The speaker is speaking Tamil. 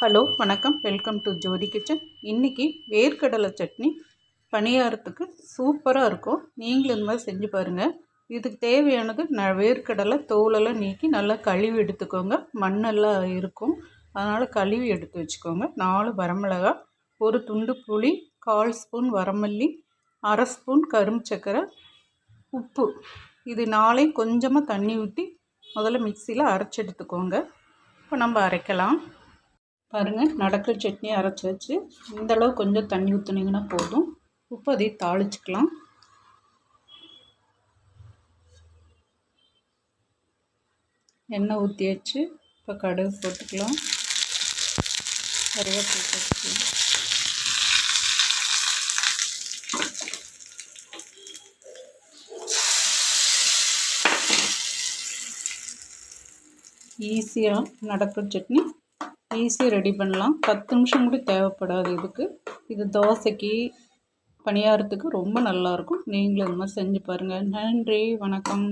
ஹலோ வணக்கம். Welcome to Jyothi kitchen. இன்றைக்கி வேர்க்கடலை சட்னி பணியாரத்துக்கு சூப்பராக இருக்கும். நீங்களும் இந்த மாதிரி செஞ்சு பாருங்கள் இதுக்கு தேவையானது ந வேர்க்கடலை தோலெல்லாம் நீக்கி நல்லா கழுவி எடுத்துக்கோங்க. மண்ணெல்லாம் இருக்கும். அதனால் கழுவி எடுத்து வச்சுக்கோங்க. நாலு வரமிளகா ஒரு துண்டு புளி கால் ஸ்பூன் வரமல்லி அரை ஸ்பூன் கரும்பு சக்கரை உப்பு. இது நாளையும் கொஞ்சமாக தண்ணி ஊற்றி முதல்ல மிக்சியில் அரைச்சி எடுத்துக்கோங்க. இப்போ நம்ம அரைக்கலாம். பாருங்கள் நடக்கிற சட்னி அரைச்சி வச்சு இந்தளவு கொஞ்சம் தண்ணி ஊற்றுனீங்கன்னா போதும். உப்பு அதை தாளிச்சிக்கலாம். எண்ணெய் ஊற்றியாச்சு இப்போ கடுகு போட்டுக்கலாம். கருவேப்பிலை போட்டுக்கலாம். ஈஸியாக நடக்கிற சட்னி ஈஸியாக ரெடி பண்ணலாம். பத்து நிமிஷம் கூட தேவைப்படாது இதுக்கு. இது தோசைக்கு பணியாரத்துக்கு ரொம்ப நல்லாயிருக்கும் நீங்களும் இந்த மாதிரி செஞ்சு பாருங்கள் நன்றி வணக்கம்.